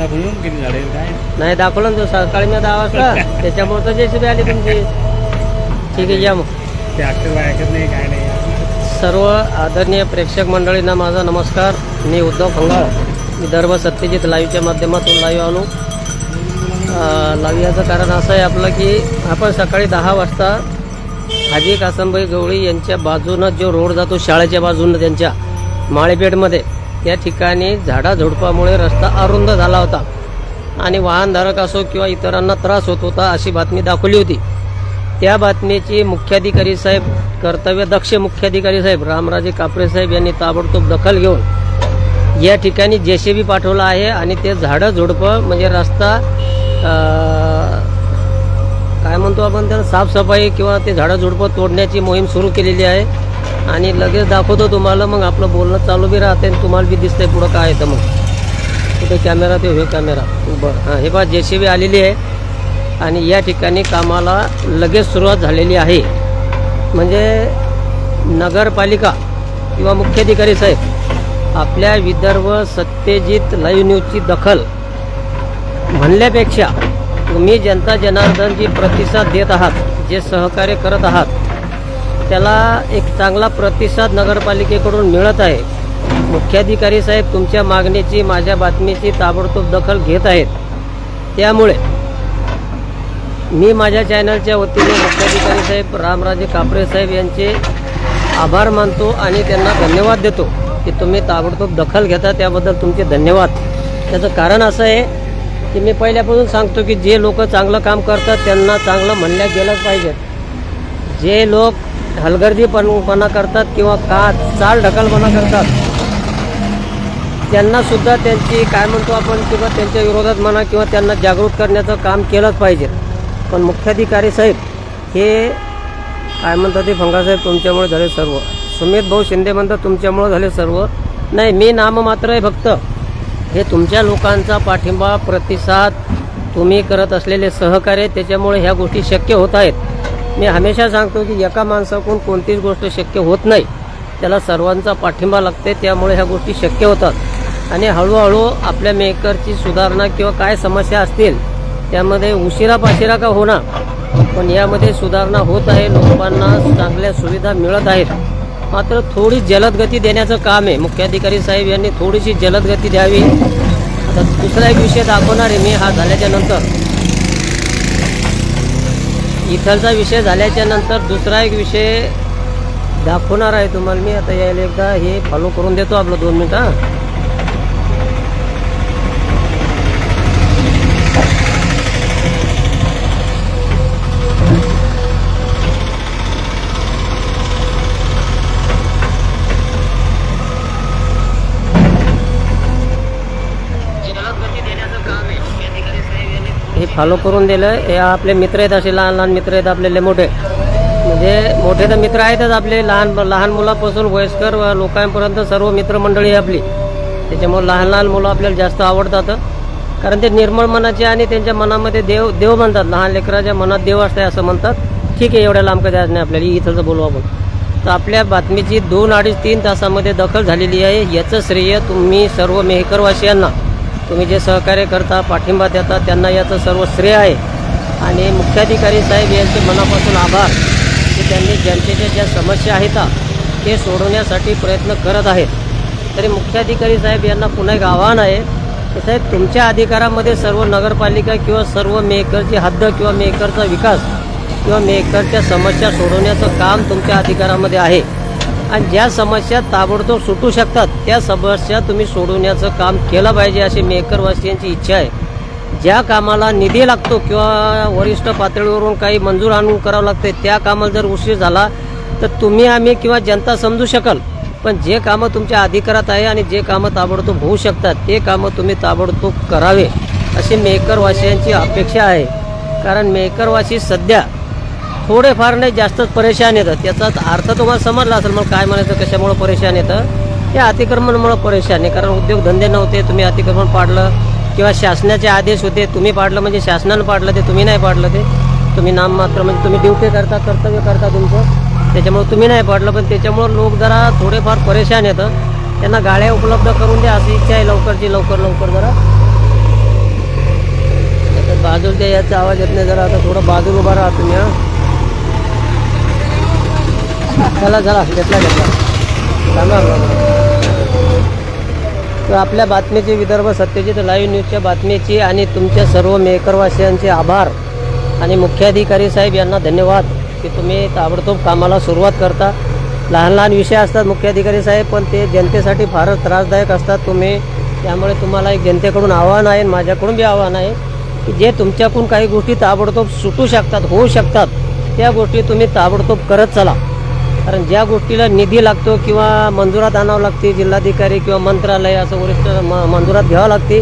दाखवून किती झाडे काय? नाही दाखवलं ना तो सकाळी मी दहा वाजता त्याच्यामुळे तर जेसीबी आली तुमची. ठीक आहे या मग. ते अक्षर ऐकत नाही काय नाही. सर्व आदरणीय प्रेक्षक मंडळींना माझा नमस्कार. मी उद्धव खंगाळ. विदर्भ सत्यजित लाईव्हच्या माध्यमातून लाईव्ह आलो लाईव्ह याचं कारण असं आहे आपलं की आपण सकाळी दहा वाजता हाजी कासमबाई गवळी यांच्या बाजूनं जो रोड जातो शाळेच्या बाजूनं त्यांच्या माळेपेठमध्ये त्या ठिकाणी झाडाझुडपामुळे रस्ता अरुंद झाला होता. आणि वाहनधारक असो किंवा इतरांना त्रास होत होता अशी बातमी दाखवली होती. त्या बातमीची मुख्याधिकारी साहेब कर्तव्य दक्ष मुख्याधिकारी साहेब रामराजे कापरे साहेब यांनी ताबडतोब दखल घेऊन या ठिकाणी जेसीबी पाठवला आहे आणि ते झाडं झुडपं म्हणजे रस्ता काय म्हणतो आपण त्याला साफसफाई किंवा ते झाडं झुडपं तोडण्याची मोहीम सुरू केलेली आहे. आणि लगेच दाखवतो तुम्हाला मग आपलं बोलणं चालू बी राहते आणि तुम्हाला बी दिसतंय पुढं काय येतं मग. कुठे कॅमेरा ते हे कॅमेरा बरं. हां हे बा जे सी बी आलेली आहे. आणि या ठिकाणी कामाला लगेच सुरुवात झालेली आहे. म्हणजे नगरपालिका किंवा मुख्याधिकारी साहेब आपल्या विदर्भ सत्यजित लाईव्ह न्यूजची दखल म्हणल्यापेक्षा तुम्ही जनता जनार्दन जी प्रतिसाद देत आहात जे सहकार्य करत आहात त्याला एक चांगला प्रतिसाद नगरपालिकेकडून मिळत आहे. मुख्याधिकारी साहेब तुमच्या मागणीची माझ्या बातमीची ताबडतोब दखल घेत आहेत. त्यामुळे मी माझ्या चॅनलच्या वतीने मुख्याधिकारी साहेब रामराजे कापरे साहेब यांचे आभार मानतो आणि त्यांना धन्यवाद देतो की तुम्ही ताबडतोब दखल घेता. त्याबद्दल तुमचे धन्यवाद. त्याचं कारण असं आहे की मी पहिल्यापासून सांगतो की जे लोक चांगलं काम करतात त्यांना चांगलं म्हणल्या गेलंच पाहिजे. जे लोक हलगर्जीपणपणा करतात किंवा का चाल ढकलपणा करतात? त्यांना सुद्धा त्यांची काय म्हणतो आपण किंवा त्यांच्या विरोधात म्हणा किंवा त्यांना जागृत करण्याचं काम केलंच पाहिजे. पण मुख्याधिकारी साहेब हे काय म्हणतात ते फंगासाहेब तुमच्यामुळे झाले सर्व. सुमित भाऊ शिंदे म्हणतात तुमच्यामुळे झाले सर्व. नाही मी नाममात्र आहे फक्त. हे तुमच्या लोकांचा पाठिंबा प्रतिसाद तुम्ही करत असलेले सहकार्य त्याच्यामुळे ह्या गोष्टी शक्य होत आहेत. मी हमेशा सांगतो की एका माणसाकडून कोणतीच गोष्ट शक्य होत नाही. त्याला सर्वांचा पाठिंबा लागते त्यामुळे ह्या गोष्टी शक्य होतात. आणि हळूहळू आपल्या मेकरची सुधारणा किंवा काय समस्या असतील त्यामध्ये उशिरा पाशिरा का होणार? पण यामध्ये सुधारणा होत आहे लोकांना चांगल्या सुविधा मिळत आहेत. मात्र थोडी जलद गती देण्याचं काम आहे. मुख्याधिकारी साहेब यांनी थोडीशी जलद गती द्यावी. आता दुसरा एक विषय दाखवणार आहे मी हा झाल्याच्यानंतर. इथलचा विषय झाल्याच्यानंतर दुसरा एक विषय दाखवणार आहे तुम्हाला मी. आता यायला एकदा हे फॉलो करून देतो आपलं दोन मिनिट हे फॉलो करून दिलं. हे आपले मित्र आहेत असे लहान लहान मित्र आहेत आपले मोठे. म्हणजे मोठे तर मित्र आहेतच आपले लहान लहान मुलापासून वयस्कर व लोकांपर्यंत सर्व मित्रमंडळी आहे आपली. त्याच्यामुळे लहान लहान मुलं आपल्याला जास्त आवडतात. कारण ते निर्मळ मनाचे आणि त्यांच्या मनामध्ये देव देव म्हणतात. लहान लेकराच्या मनात देव असते असं म्हणतात. ठीक आहे एवढ्या लांब कधी नाही आपल्याला. इथंच बोलू आपण. तर आपल्या बातमीची दोन अडीच तीन तासामध्ये दखल झालेली आहे. याचं श्रेय तुम्ही सर्व मेहकरवासियांना. तुम्ही जे सहकार्य करता पाठिंबा देता त्यांना याचं सर्व श्रेय आहे. आणि मुख्याधिकारी साहेब यांचे मनापासून आभार की त्यांनी जनतेच्या ज्या समस्या आहेत ते सोडवण्यासाठी प्रयत्न करत आहेत. तरी मुख्याधिकारी साहेब यांना पुन्हा एक आव्हान आहे की साहेब तुमच्या अधिकारामध्ये सर्व नगरपालिका किंवा सर्व मेकरची हद्द किंवा मेकरचा विकास किंवा मेकरच्या समस्या सोडवण्याचं काम तुमच्या अधिकारामध्ये आहे. आणि ज्या समस्या ताबडतोब सुटू शकतात त्या समस्या तुम्ही सोडवण्याचं काम केलं पाहिजे अशी मेकरवासियांची इच्छा आहे. ज्या कामाला निधी लागतो किंवा वरिष्ठ पातळीवरून काही मंजूर आणून करावं लागते त्या कामाला जर उशीर झाला तर तुम्ही आम्ही किंवा जनता समजू शकाल. पण जे कामं तुमच्या अधिकारात आहे आणि जे कामं ताबडतोब होऊ शकतात ते कामं तुम्ही ताबडतोब करावे अशी मेकरवासियांची अपेक्षा आहे. कारण मेकरवासी सध्या थोडेफार नाही जास्तच परेशान येतं. त्याचाच अर्थ तुम्हाला समजला असेल मग काय म्हणायचं कशामुळं परेशान येतं? ते अतिक्रमणामुळं परेशान आहे कारण उद्योगधंदे नव्हते तुम्ही अतिक्रमण पाडलं किंवा शासनाचे आदेश होते तुम्ही पाडलं म्हणजे शासनानं पाडलं ते तुम्ही नाही पाडलं ते. तुम्ही नाममात्र म्हणजे तुम्ही ड्युटी करता कर्तव्य करता तुमचं. त्याच्यामुळं तुम्ही नाही पाडलं पण त्याच्यामुळं लोक जरा थोडेफार परेशान येतं. त्यांना गाड्या उपलब्ध करून द्या अशी इच्छा आहे लवकरची लवकर लवकर जरा. बाजूच्या याचा आवाज येत नाही जरा आता थोडं बाजूला उभा राहा तुम्ही हां. चला चला घेतला घेतला. थांबा, तर आपल्या बातमीची विदर्भ सत्यजित लाईव्ह न्यूजच्या बातमीची आणि तुमच्या सर्व मेकरवासियांचे आभार. आणि मुख्याधिकारी साहेब यांना धन्यवाद की तुम्ही ताबडतोब कामाला सुरुवात करता. लहान लहान विषय असतात मुख्याधिकारी साहेब पण ते जनतेसाठी फारच त्रासदायक असतात तुम्ही. त्यामुळे तुम्हाला एक जनतेकडून आव्हान आहे माझ्याकडून बी आव्हान आहे की जे तुमच्याकडून काही गोष्टी ताबडतोब सुटू शकतात होऊ शकतात त्या गोष्टी तुम्ही ताबडतोब करत चला. कारण ज्या गोष्टीला निधी लागतो किंवा मंजुरात आणावं लागते जिल्हाधिकारी किंवा मंत्रालय असं वरिष्ठ म मंजुरात घ्यावं लागते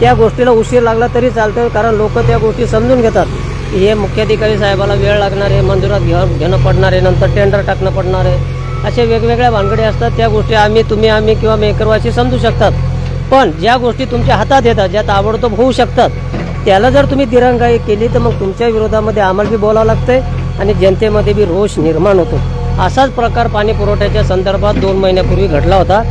त्या गोष्टीला उशीर लागला तरी चालतं कारण लोक त्या गोष्टी समजून घेतात. की हे मुख्याधिकारी साहेबाला वेळ लागणार आहे मंजुरात घ्या घेणं पडणार आहे नंतर टेंडर टाकणं पडणार आहे. असे वेगवेगळ्या भानगडी असतात त्या गोष्टी आम्ही तुम्ही आम्ही किंवा मेकरवाशी समजू शकतात. पण ज्या गोष्टी तुमच्या हातात येतात ज्या ताबडतोब होऊ शकतात त्याला जर तुम्ही दिरंगाई केली तर मग तुमच्या विरोधामध्ये आम्हाला बी बोलावं लागतंय आणि जनतेमध्ये बी रोष निर्माण होतो. असाच प्रकार पाणी पुरवठ्याच्या संदर्भात दोन महिन्यापूर्वी घडला होता.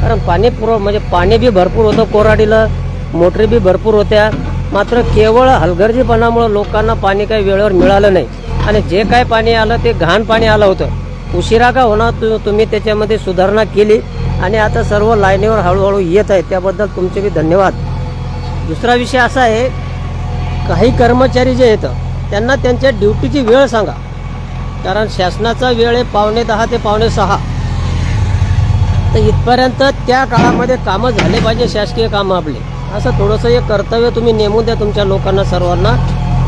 कारण पाणी पुरव म्हणजे पाणी बी भरपूर होतं कोराडीला मोटरी बी भरपूर होत्या. मात्र केवळ हलगर्जीपणामुळं लोकांना पाणी काही वेळेवर मिळालं नाही. आणि जे काय पाणी आलं ते घाण पाणी आलं होतं. उशिरा का होणार तु तुम्ही त्याच्यामध्ये सुधारणा केली. आणि आता सर्व लाईनीवर हळूहळू येत आहे. त्याबद्दल तुमचे बी धन्यवाद. दुसरा विषय असा आहे काही कर्मचारी जे येतं त्यांना त्यांच्या ड्युटीची वेळ सांगा. कारण शासनाचा वेळ आहे पावणे दहा ते पावणे सहा. तर इथपर्यंत त्या काळामध्ये कामं झाले पाहिजे शासकीय कामं आपले. असं थोडंसं एक कर्तव्य तुम्ही नेमून द्या तुमच्या लोकांना सर्वांना.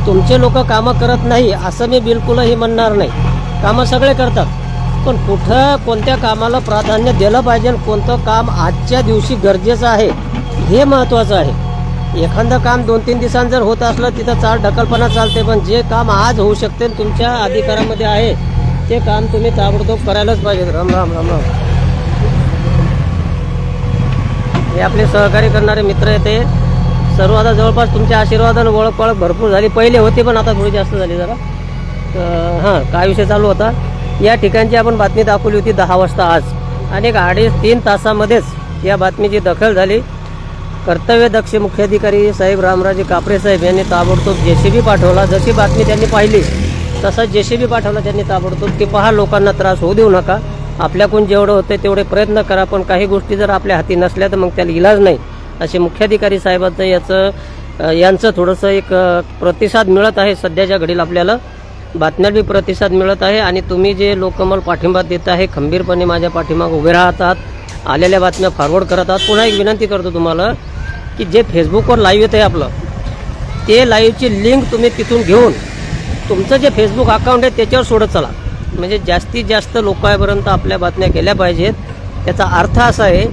तुमचे लोक कामं करत नाही असं मी बिलकुलही म्हणणार नाही. कामं सगळे करतात. पण कुठं कोणत्या कामाला प्राधान्य दिलं पाहिजे आणि कोणतं काम आजच्या दिवशी गरजेचं आहे हे महत्त्वाचं आहे. एखादं काम दोन तीन दिवसांत जर होत असलं तिथं चाल ढकलपणा चालते पण जे काम आज होऊ शकते तुमच्या अधिकारामध्ये आहे ते काम तुम्ही ताबडतोब करायलाच पाहिजे राम राम राम राम. हे आपले सहकार्य करणारे मित्र येते. सर्व आता जवळपास तुमच्या आशीर्वादानं ओळख पाळख भरपूर झाली. पहिले होते पण आता थोडी जास्त झाली जरा. तर हां काय विषय चालू होता? या ठिकाणची आपण बातमी दाखवली होती दहा वाजता आज. आणि एक अडीच तीन तासामध्येच या बातमीची दखल झाली. कर्तव्यदक्ष मुख्याधिकारी साहेब रामराजे कापरे साहेब यांनी ताबडतोब जेसीबी पाठवला. जशी बातमी त्यांनी पाहिली तसा जेसीबी पाठवला त्यांनी ताबडतोब की पहा लोकांना त्रास होऊ देऊ नका. आपल्याकडून जेवढं होतं तेवढे प्रयत्न करा पण काही गोष्टी जर आपल्या हाती नसल्या तर मग त्याला इलाज नाही. असे मुख्याधिकारी साहेबांचं याचं यांचं थोडंसं एक प्रतिसाद मिळत आहे. सध्याच्या घडीला आपल्याला बातम्या बी प्रतिसाद मिळत आहे. आणि तुम्ही जे लोकमल पाठिंबा देत आहे खंबीरपणे माझ्या पाठीमाग उभे राहतात. आलेल्या बातम्या फॉरवर्ड करत आहात पुन्हा एक विनंती करतो तुम्हाला की जे फेसबुकवर लाईव्ह येत आहे आपलं ते लाईव्हची लिंक तुम्ही तिथून घेऊन तुमचं जे फेसबुक अकाउंट आहे त्याच्यावर सोडत चला. म्हणजे जास्तीत जास्त लोकांपर्यंत आपल्या बातम्या केल्या पाहिजेत. त्याचा अर्थ असा आहे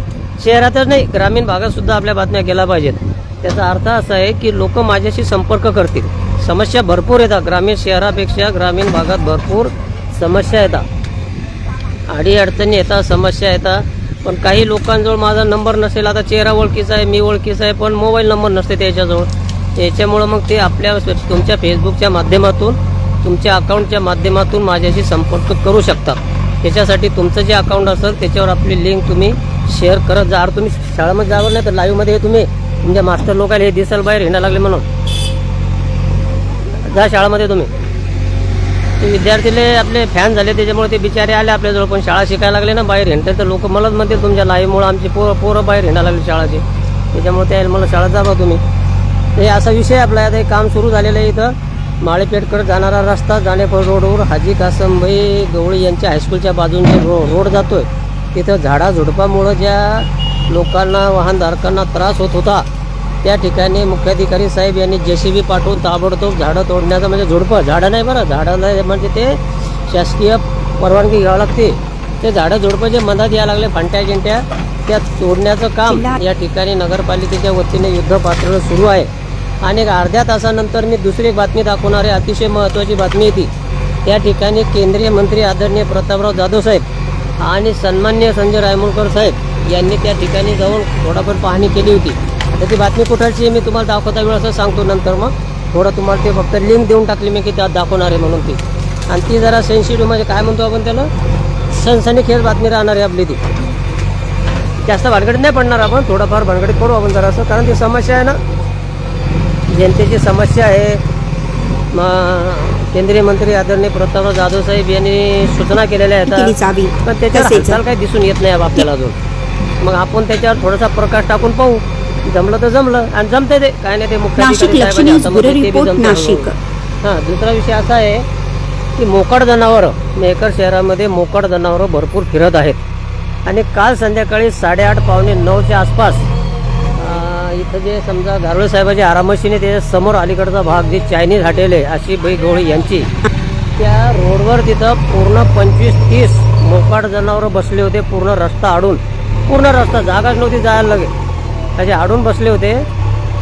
शहरातच नाही ग्रामीण भागातसुद्धा आपल्या बातम्या गेल्या पाहिजेत. त्याचा अर्थ असा आहे की लोक माझ्याशी संपर्क करतील. समस्या भरपूर येतात ग्रामीण शहरापेक्षा ग्रामीण भागात भरपूर समस्या येतात. अडीअडचणी येतात समस्या येतात. पण काही लोकांजवळ माझा नंबर नसेल आता चेहरा ओळखीचा आहे मी ओळखीचा आहे पण मोबाईल नंबर नसते त्याच्याजवळ. याच्यामुळं मग ते आपल्या तुमच्या फेसबुकच्या माध्यमातून तुमच्या अकाउंटच्या माध्यमातून माझ्याशी संपर्क करू शकता. त्याच्यासाठी तुमचं जे अकाउंट असेल त्याच्यावर आपली लिंक तुम्ही शेअर करत जा. तुम्ही शाळेमध्ये जावर नाही तर लाईव्हमध्ये तुम्ही तुमच्या मास्टर लोकांना हे दिसायला बाहेर हिंडा लागले म्हणून. जा शाळेमध्ये तुम्ही. ते विद्यार्थीले आपले फॅन झाले त्याच्यामुळे ते बिचारे आले आपल्याजवळ. पण शाळा शिकायला लागले ना बाहेर हिंडते तर लोक मलाच म्हणतील तुमच्या लाईमुळे आमची पोरं पोरं बाहेर हिंडा लागली शाळाची. त्याच्यामुळे त्या मला शाळा जावा तुम्ही. हे असा विषय आपला. आता हे काम सुरू झालेलं आहे इथं. माळेपेठकडे जाणारा रस्ता जाणेपूर रोडवर हाजी कासमभाई गवळी यांच्या हायस्कूलच्या बाजून जे रो रोड जातो आहे तिथं झाडाझुडपामुळं ज्या लोकांना वाहनधारकांना त्रास होत होता त्या ठिकाणी मुख्याधिकारी साहेब यांनी जे सी बी पाठवून ताबडतोब झाडं तोडण्याचं म्हणजे झुडपं झाडं नाही बरं झाडाला म्हणजे ते शासकीय परवानगी घ्यावं लागते. ते झाडं झुडपं जे मधात यायला लागले फांट्या गिंट्या त्या तोडण्याचं काम या ठिकाणी नगरपालिकेच्या वतीने युद्ध पातळीवर सुरू आहे. आणि अर्ध्या तासानंतर मी दुसरी एक बातमी दाखवणार आहे अतिशय महत्त्वाची बातमी येते त्या ठिकाणी केंद्रीय मंत्री आदरणीय प्रतापराव जाधव साहेब आणि सन्मान्य संजय रायमुलकर साहेब यांनी त्या ठिकाणी जाऊन थोडाफार पाहणी केली होती. आता ती बातमी आहे मी तुम्हाला दाखवता वेळ असं सांगतो नंतर मग. थोडं तुम्हाला ते फक्त लिंक देऊन टाकली मी की त्यात दाखवणार आहे म्हणून ती. आणि ती जरा सेन्सिटिव्ह म्हणजे काय म्हणतो आपण त्याला? सनसनीखेळ बातमी राहणार आहे आपली ती. जास्त भानगडीत नाही पडणार आपण थोडंफार भानगडीत पडू आपण जरासं कारण ती समस्या आहे ना. जनतेची समस्या आहे. केंद्रीय मंत्री आदरणीय प्रतापराव जाधव साहेब यांनी सूचना केलेल्या केली आहेत पण त्याच्यावर काही दिसून येत नाही आपल्याला अजून. मग आपण त्याच्यावर थोडासा प्रकाश टाकून पाहू. जमलं तर जमलं आणि जमते ते. काय नाही ते मुख्य नाशिक अधिकारी लक्ष साहेबांच्या न्यूज हातामध्ये ब्युरो ते बी रिपोर्ट जमतं नाशिक. हळूहळू. हां दुसरा विषय असा आहे की मोकाट जनावरं मेकर शहरामध्ये मोकाट जनावरं भरपूर फिरत आहेत. आणि काल संध्याकाळी साडेआठ पावणे नऊच्या आसपास इथं जे समजा गारोळे साहेबाची आरामशीने त्याच्यासमोर अलीकडचा भाग जे चायनीज हॉटेल आहे अशी बै गवळी यांची. त्या रोडवर तिथं पूर्ण पंचवीस तीस मोकाट जनावरं बसले होते पूर्ण रस्ता आडून. पूर्ण रस्ता जागाच नव्हती जायला लगे त्याचे आडून बसले होते.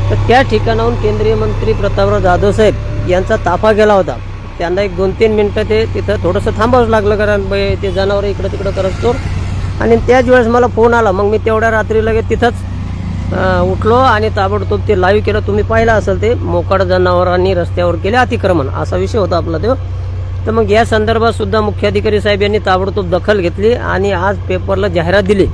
तर त्या ठिकाणाहून केंद्रीय मंत्री प्रतापराव जाधव साहेब यांचा ताफा गेला होता. त्यांना एक दोन तीन मिनटं ते तिथं थोडंसं थांबावंच लागलं कारण ते जनावरं इकडं तिकडं करत तो आणि त्याच वेळेस मला फोन आला. मग मी तेवढ्या रात्री लगेच तिथंच उठलो आणि ताबडतोब ते लाईव्ह केलं. तुम्ही पाहिलं असेल ते मोकाड जनावरांनी रस्त्यावर केले अतिक्रमण. असा विषय होता आपला तो. तर मग या संदर्भात सुद्धा मुख्याधिकारी साहेब यांनी ताबडतोब दखल घेतली आणि आज पेपरला जाहिरात दिली.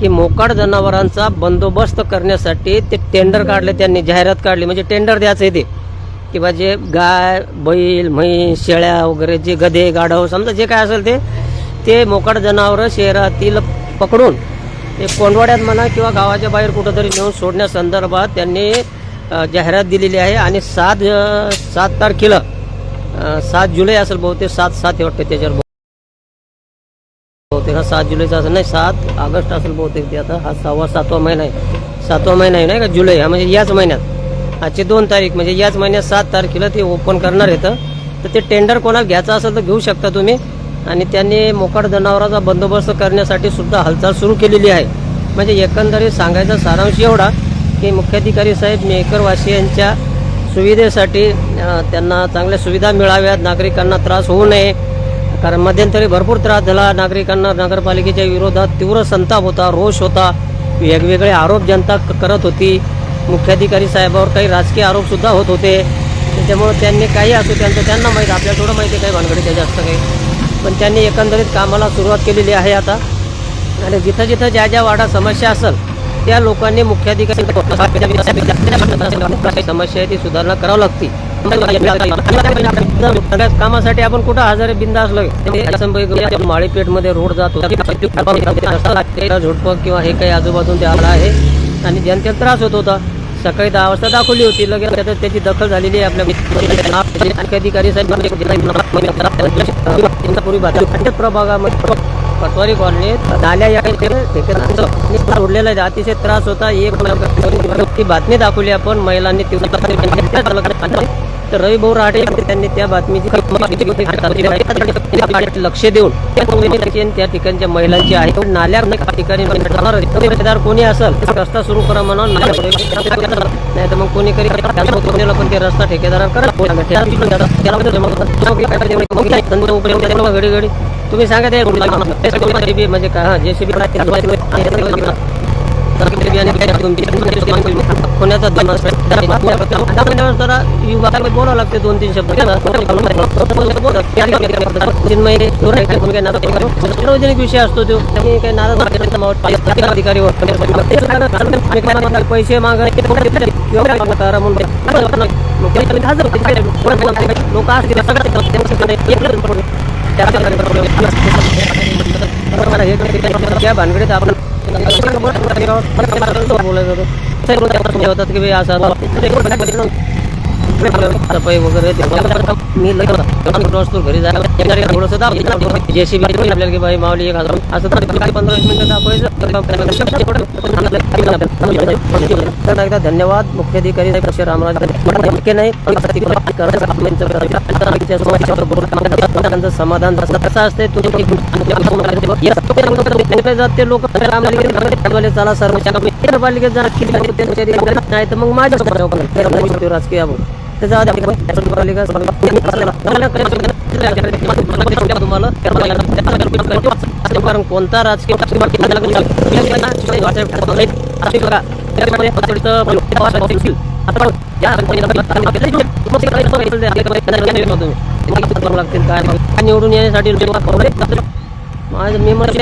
की मोकाड जनावरांचा बंदोबस्त करण्यासाठी ते टेंडर काढले त्यांनी जाहिरात काढली. म्हणजे टेंडर द्यायचं आहे ते किंवा जे गाय बैल म्हैस शेळ्या वगैरे जे गधे गाढव समजा जे काय असेल ते ते मोकाड जनावरं शहरातील पकडून ते कोंडवाड्यात म्हणा किंवा गावाच्या बाहेर कुठंतरी नेऊन सोडण्यासंदर्भात त्यांनी जाहिरात दिलेली आहे. आणि सात सात तारखेला सात जुलै असेल बहुतेक सात सात हे वाटतं त्याच्यावर. हा सात जुलैचा असं नाही सात ऑगस्ट असेल बहुतेक ते आता. हा सहावा सातवा महिना आहे. सातवा महिना आहे नाही का? जुलै हा म्हणजे याच महिन्यात. आजची दोन तारीख म्हणजे याच महिन्यात सात तारखेला ते ओपन करणार येतं तर ते टेंडर कोणाला घ्यायचं असेल तर घेऊ शकता तुम्ही. आणि त्यांनी मोकाट जनावरांचा बंदोबस्त करण्यासाठी सुद्धा हालचाल सुरू केलेली आहे. म्हणजे एकंदरीत सांगायचा सारांश एवढा की मुख्याधिकारी साहेब मेकरवासियांच्या सुविधेसाठी त्यांना चांगल्या सुविधा मिळाव्यात. नागरिकांना त्रास होऊ नये. कारण मध्यंतरी भरपूर त्रास झाला. नागरिकांना नगरपालिकेच्या विरोधात तीव्र संताप होता रोष होता. वेगवेगळे आरोप जनता करत होती. मुख्याधिकारी साहेबावर काही राजकीय आरोपसुद्धा होत होते. त्याच्यामुळं त्यांनी काही असो त्यांचं त्यांना माहीत आपल्याला थोडं माहिती आहे काही भानगडीच्या जास्त काही. पण त्यांनी एकंदरीत कामाला सुरुवात केलेली आहे आता. आणि जिथं जिथं ज्या ज्या वाडा समस्या असेल त्या लोकांनी मुख्याधिकारी समस्या आहे ती सुधारणा करावी लागते. कामासाठी आपण कुठं आजारी बिंदा असलो म्हणजे माळीपेठमध्ये रोड जातो. झोडपं किंवा हे काही आजूबाजून ते आला आहे आणि जनतेला त्रास होत होता सकाळी दहा वाजता दाखवली होती. लगेच त्याची दखल झालेली आहे आपल्या अधिकारी साहेब प्रभागामध्ये पटवारी कॉलनीत नाल्या या ठिकाणी आहे अतिशय त्रास होता एक ती बातमी दाखवली आपण महिलांनी तीव्र तर रवी भाऊ राठे त्यांनी त्या बातमीची लक्ष देऊन त्या ठिकाणच्या महिलांची आहे नाल्या ठिकाणी कोणी असेल रस्ता सुरू करा म्हणून नाही तर मग कोणी करी पण ते रस्ता ठेकेदार घडी घडी तुम्ही सांगा ते म्हणजे काय हा जेसीबी पुण्याचा जरा विभागाला बोलावं लागते दोन तीन शब्द सार्वजनिक विषय असतो तो काही नाराज अधिकारी पैसे मागायचे लोक असतील त्या भानगडीत आपण बोलायचं होतात की असं सफाई वगैरे मी असतो घरी जायला थोडंसं आपल्याला की बाई मावली एक हजार असं पंधरा मिनिटं दाखवायचं एकदा धन्यवाद मुख्याधिकारी साहेब रामराज इतके नाही त्यांचं समाधान कसं असते तुम्ही जाते लोक चला सर्व नाही तर मग माझ्या राजकीय त्याचा तुम्हाला कारण कोणता राजकीय निवडून येण्यासाठी माझं मी मला